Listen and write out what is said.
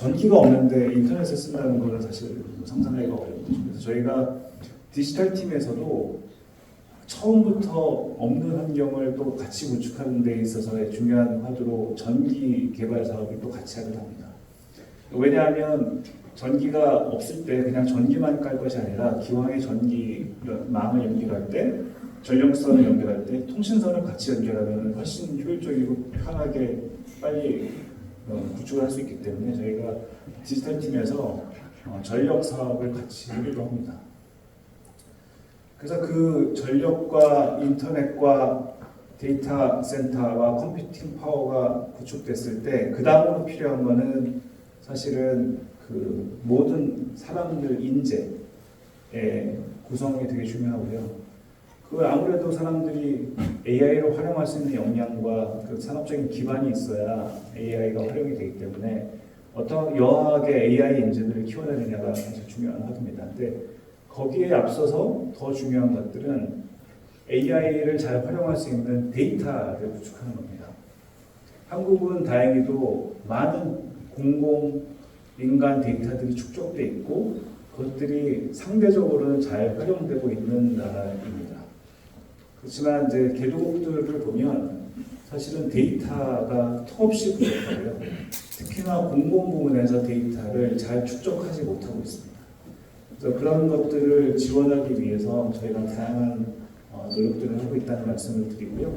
전기가 없는데 인터넷을 쓴다는 거는 사실 상상하기가 어렵죠. 그래서 저희가 디지털 팀에서도 처음부터 없는 환경을 또 같이 구축하는 데 있어서의 중요한 화두로 전기 개발 사업을 또 같이 하기도 합니다. 왜냐하면 전기가 없을 때 그냥 전기만 깔 것이 아니라 기왕에 전기 망을 연결할 때 전력선을 연결할 때 통신선을 같이 연결하면 훨씬 효율적이고 편하게 빨리 어, 구축을 할 수 있기 때문에 저희가 디지털 팀에서 어, 전력 사업을 같이 하기도 합니다. 그래서 그 전력과 인터넷과 데이터 센터와 컴퓨팅 파워가 구축됐을 때 그 다음으로 필요한 거는 사실은 그 모든 사람들 인재의 구성이 되게 중요하고요. 그 아무래도 사람들이 AI를 활용할 수 있는 역량과 그 산업적인 기반이 있어야 AI가 활용이 되기 때문에 어떤 여하게 AI 인재들을 키워내느냐가 사실 중요한 화두입니다. 근데 거기에 앞서서 더 중요한 것들은 AI를 잘 활용할 수 있는 데이터를 구축하는 겁니다. 한국은 다행히도 많은 공공 민간 데이터들이 축적돼 있고 그것들이 상대적으로는 잘 활용되고 있는 나라입니다. 그렇지만 이제 개도국들을 보면 사실은 데이터가 턱없이 부족하고요. 특히나 공공 부문에서 데이터를 잘 축적하지 못하고 있습니다. 그래서 그런 것들을 지원하기 위해서 저희가 다양한 어, 노력들을 하고 있다는 말씀을 드리고요.